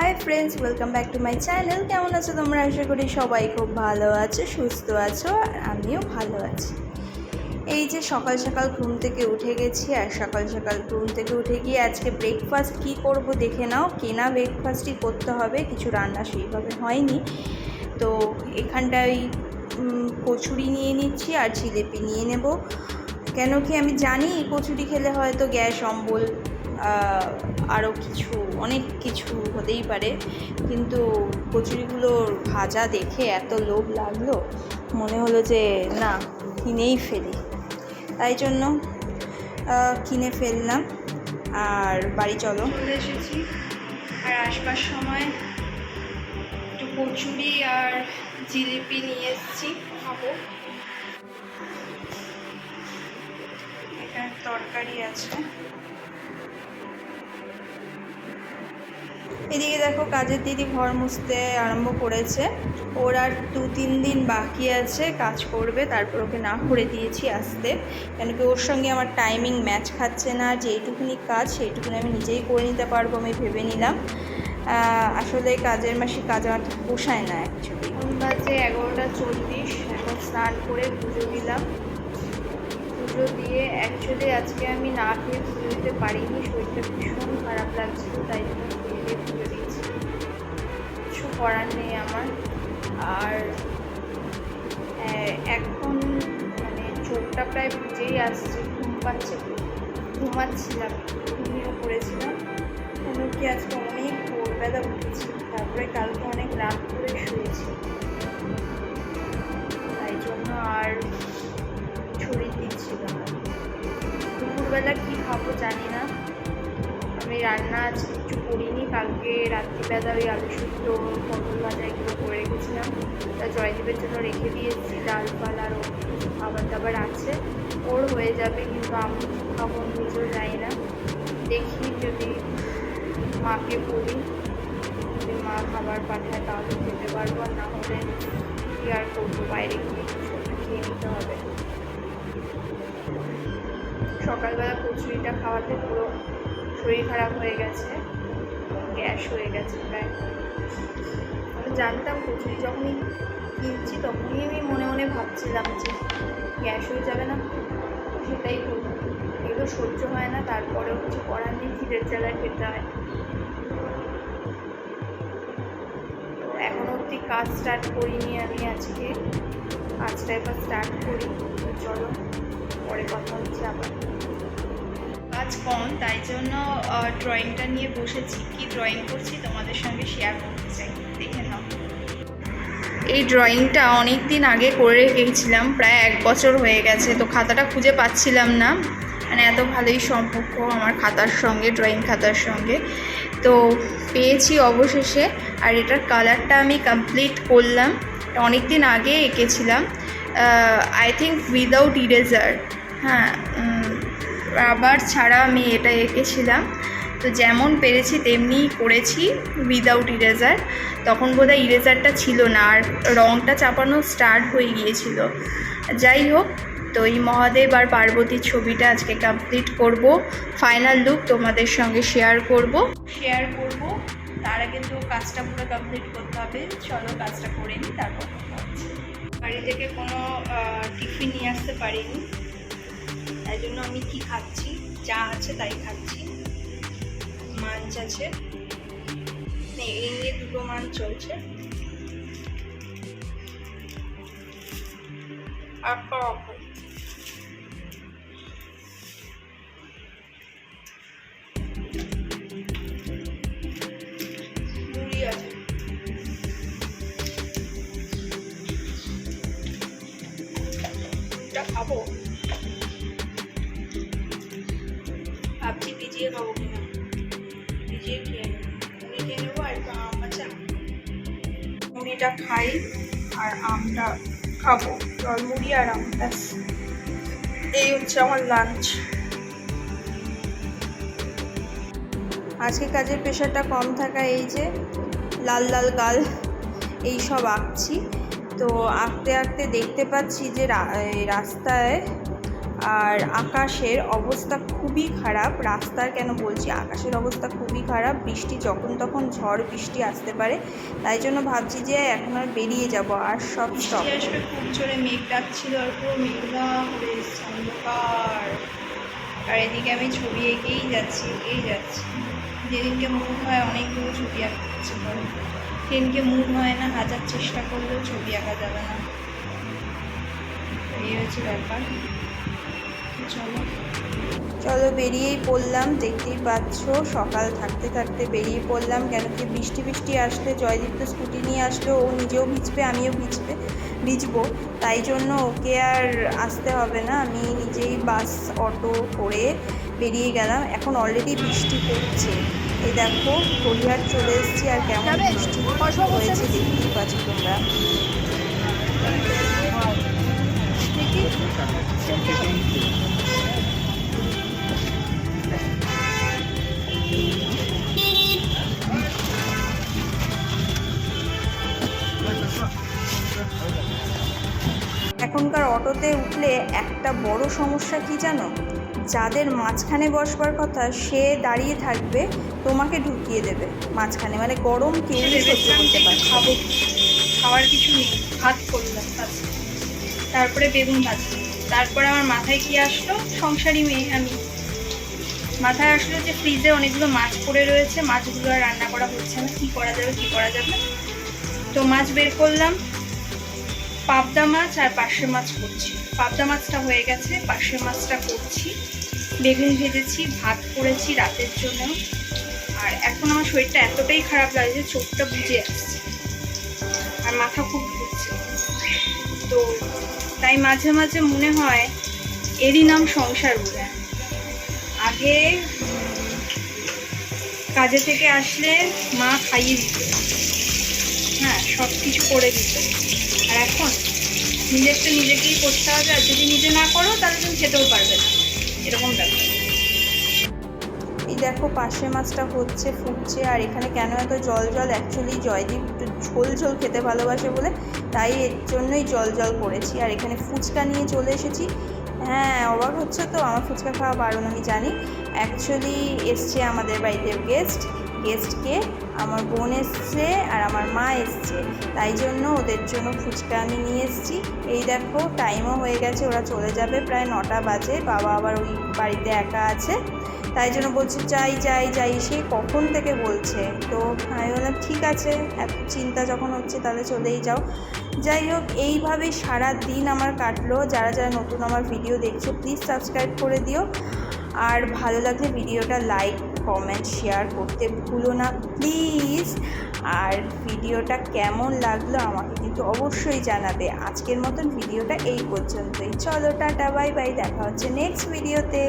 Hi friends welcome back to my channel কেমন আছো তোমরা? আশা করি সবাই খুব ভালো আছো, সুস্থ আছো, আর আমিও ভালো আছি। এই যে সকাল সকাল ঘুম থেকে উঠে গেছি, আর সকাল সকাল ঘুম থেকে উঠে গিয়ে আজকে ব্রেকফাস্ট কী করব দেখে নাও। কেনা ব্রেকফাস্টই করতে হবে, কিছু রান্না সেইভাবে হয়নি। তো এখানটায় কচুরি নিয়ে নিচ্ছি আর জিলেপি নিয়ে নেব। কেন কি আমি জানি কচুরি খেলে হয়তো গ্যাস, অম্বল আরও কিছু, অনেক কিছু হতেই পারে। কিন্তু কচুরিগুলোর ভাজা দেখে এত লোভ লাগল, মনে হলো যে না, কিনেই ফেলি। তাই জন্য কিনে ফেললাম। আর বাড়ি চলো। চলে এসেছি। আর আসবার সময় একটু কচুরি আর জিলিপি নিয়ে এসেছি, খাব। এখানে তরকারি আছে। এদিকে দেখো কাজের দিদি ঘর মুছতে আরম্ভ করেছে। ওর আর দু, তিন দিন বাকি আছে, কাজ করবে, তারপর ওকে না করে দিয়েছি আসতে। কেন কি ওর সঙ্গে আমার টাইমিং ম্যাচ খাচ্ছে না, যে এইটুকুনি কাজ, সেইটুকুনি আমি নিজেই করে নিতে পারব আমি ভেবে নিলাম। আসলে কাজের মাসে কাজ আমার ঠিক পোষায় না অ্যাকচুয়ালি এখন বাজে এগারোটা চল্লিশ, এখন স্নান করে পুজো দিলাম। পুজো দিয়ে অ্যাকচুয়ালি আজকে আমি না খেয়ে পুজো দিতে পারিনি, শরীরটা ভীষণ খারাপ লাগছিল, তাই জন্য করার নেই আমার। আর এখন মানে চোখটা প্রায় বুঝেই আসছে, ঘুম পাচ্ছে, ঘুমাচ্ছিলাম ঘুমিয়েও পড়েছিলাম। এমনকি আজকে অনেক ভোরবেলা উঠেছি, তারপরে কালকে অনেক রাত কালকে রাত্রিবেলা ওই আলু শুক্তো পটল ভাজা এগুলো করে রেখেছিলাম। তা জয়দীপের জন্য রেখে দিয়েছি। ডাল ফাল আরও খাবার দাবার আছে। ওর হয়ে যাবে, কিন্তু আমি খাব নিজেও জানি না। দেখি যদি মাকে বলি যদি মা খাবার পাঠায়, তাহলে খেতে পারব। আর না হলে কি আর করব? বাইরে গিয়ে খেয়ে নিতে হবে। সকালবেলা কচুরিটা খাওয়াতে পুরো শরীর খারাপ হয়ে গেছে। গ্যাস হয়ে গেছে প্রায়। আমি জানতাম কচুরি যখনই কিনছি তখনই আমি মনে মনে ভাবছিলাম যে গ্যাস হয়ে যাবে না। সেটাই করব। এগুলো সহ্য হয় না, তারপরেও কিছু করার নেই, খিদের জ্বালায় খেতে হয়। তো এখন অবধি কাজ স্টার্ট করিনি আমি আজকে। কাজটা এবার স্টার্ট করি চলো, পরে কথা হচ্ছে আবার। কাজ কম, তাই জন্য ড্রয়িংটা নিয়ে বসেছি। কি ড্রয়িং করছি তোমাদের সঙ্গে শেয়ার করতে চাই, দেখে নাও। এই ড্রয়িংটা অনেক দিন আগে করে রেখেছিলাম, প্রায় এক বছর হয়ে গেছে, তো খাতাটা খুঁজে পাচ্ছিলাম না। মানে এত ভালোই সম্পর্ক আমার খাতার সঙ্গে ড্রয়িং খাতার সঙ্গে। তো পেয়েছি অবশেষে, আর এটার কালারটা আমি কমপ্লিট করলাম। অনেক দিন আগে এঁকেছিলাম। আই থিঙ্ক উইদাউট ইরেজার হ্যাঁ রাবার ছাড়া আমি এটা এঁকেছিলাম। তো যেমন পেরেছি, তেমনি করেছি উইদাউট ইরেজার তখন বোধহয় ইরেজারটা ছিল না, আর রঙটা চাপানো স্টার্ট হয়ে গিয়েছিল। যাই হোক, তো এই মহাদেব আর পার্বতীর ছবিটা আজকে কমপ্লিট করব। ফাইনাল লুক তোমাদের সঙ্গে শেয়ার করব। শেয়ার করব। তার আগে তো কাজটা পুরো কমপ্লিট করতে হবে। চলো কাজটা করে নিই, তারপর বাড়ি থেকে কোনো টিফিন নিয়ে আসতে পারিনি। তাই জন্য আমি কি খাচ্ছি? যা আছে তাই খাচ্ছি। মাছ আছে। এই নিয়ে দুটো মাছ চলছে। আর টক খাব? ভিজিয়ে খাব কিনা ভিজিয়ে খেয়ে খেয়ে নেব আর একটু আম আছে মুড়িটা খাই আর আমটা খাব জল মুড়ি আর আম ব্যাস এই হচ্ছে আমার লাঞ্চ আজকে কাজের প্রেশারটা কম থাকা এই যে লাল লাল গাল এই সব আঁকছি তো আঁকতে আঁকতে দেখতে পাচ্ছি যে রাস্তায় আর আকাশের অবস্থা খুবই খারাপ। রাস্তার কেন বলছি? আকাশের অবস্থা খুবই খারাপ। বৃষ্টি যখন তখন ঝড় বৃষ্টি আসতে পারে। তাই জন্য ভাবছি যে এখন আর বেরিয়ে যাব আর সব স্টপ আসবে খুব জোরে মেঘ ডাকছিল আর পুরো মেঘলা অন্ধকার। আর এদিকে আমি ছবি এঁকেই যাচ্ছি এঁকেই যাচ্ছি। যেদিনকে মুড হয় অনেকগুলো ছবি আঁকতে ইচ্ছে করে সেদিনকে মুড হয় না হাজার চেষ্টা করলেও ছবি আঁকা যাবে না। এই হচ্ছে ব্যাপার। চলো। চলো বেরিয়েই পড়লাম দেখতেই পাচ্ছ সকাল থাকতে থাকতে বেরিয়ে পড়লাম। কেন কি বৃষ্টি বৃষ্টি আসলে জয়দীপ তো স্কুটি নিয়ে আসলে ও নিজেও ভিজবে আমিও ভিজবে ভিজবো। তাই জন্য ওকে আর আসতে হবে না। আমি নিজেই বাস অটো করে বেরিয়ে গেলাম। এখন অলরেডি বৃষ্টি পড়ছে। এই দেখো হরিহাট চলে এসেছি আর কেমন বৃষ্টি হয়েছে দেখতেই পাচ্ছ তোমরা। এখনকার উঠলে একটা বড় সমস্যা কি জানো? যাদের মাঝখানে বসবার কথা সে দাঁড়িয়ে থাকবে তোমাকে ঢুকিয়ে দেবে। মাঝখানে মানে গরম কেউই সহ্য করতে খাব। খাওয়ার কিছু নেই ভাত করলাম তারপরে বেগুন ভাজি। তারপরে আমার মাথায় কি আসলো? সংসারী মেয়ে আমি। মাথায় আসলো যে ফ্রিজে অনেকগুলো মাছ পড়ে রয়েছে মাছগুলো আর রান্না করা হচ্ছে না। কি করা যাবে কি করা যাবে তো মাছ বের করলাম। পাবদা মাছ আর পার্শে মাছ করছি। পাবদা মাছটা হয়ে গেছে, পার্শে মাছটা করছি। বেগুন ভেজেছি, ভাত করেছি রাতের জন্য। আর এখন আমার শরীরটা এতটাই খারাপ লাগছে চোখটা বুঝে আসছে। আর মাথা খুব ঘুরছে। তো তাই মাঝে মাঝে মনে হয় এরই নাম সংসার বলে। আগে কাজে থেকে আসলে মা খাইয়ে দিত। হ্যাঁ সব কিছু করে দিত। আর এখন নিজেরটা নিজেকেই করতে হবে, আর যদি নিজে না করো, তাহলে তুমি খেতেও পারবে না। এরকম ব্যাপার। এই দেখো পাশে মাছটা হচ্ছে, ফুটছে, আর এখানে কেন এত জল জল? অ্যাকচুয়ালি জয়দীপ ঝোল ঝোল খেতে ভালোবাসে বলে, তাই এর জন্যই জল জল করেছি। আর এখানে ফুচকা নিয়ে চলে এসেছি। হ্যাঁ অবাক হচ্ছে তো, আমার ফুচকা খাওয়া বারণ, আমি জানি। অ্যাকচুয়ালি এসছে আমাদের বাড়িতে গেস্ট গেস্টকে আমার বোন এসছে আর আমার মা এসছে। তাই জন্য ওদের জন্য ফুচকা আমি নিয়ে এসেছি। এই দেখো টাইমও হয়ে গেছে, ওরা চলে যাবে প্রায় নটা বাজে, বাবা আবার ওই বাড়িতে একা আছে। তাই জন্য বলছে, যাই যাই যাই। সেই কখন থেকে বলছে? তো আমি বললাম, ঠিক আছে, এত চিন্তা যখন হচ্ছে তাহলে চলেই যাও। যাই হোক এইভাবেই সারা দিন আমার কাটলো। যারা যারা নতুন আমার ভিডিও দেখছ প্লিজ সাবস্ক্রাইব করে দিও। আর ভালো লাগলে ভিডিওটা লাইক, কমেন্ট, শেয়ার করতে ভুলো না, প্লিজ। আর ভিডিওটা কেমন লাগল আমাকে কিন্তু অবশ্যই জানাবে। আজকের মতন ভিডিওটা এই পর্যন্তই। চলো, টাটা, বাই বাই, দেখা হচ্ছে নেক্সট ভিডিওতে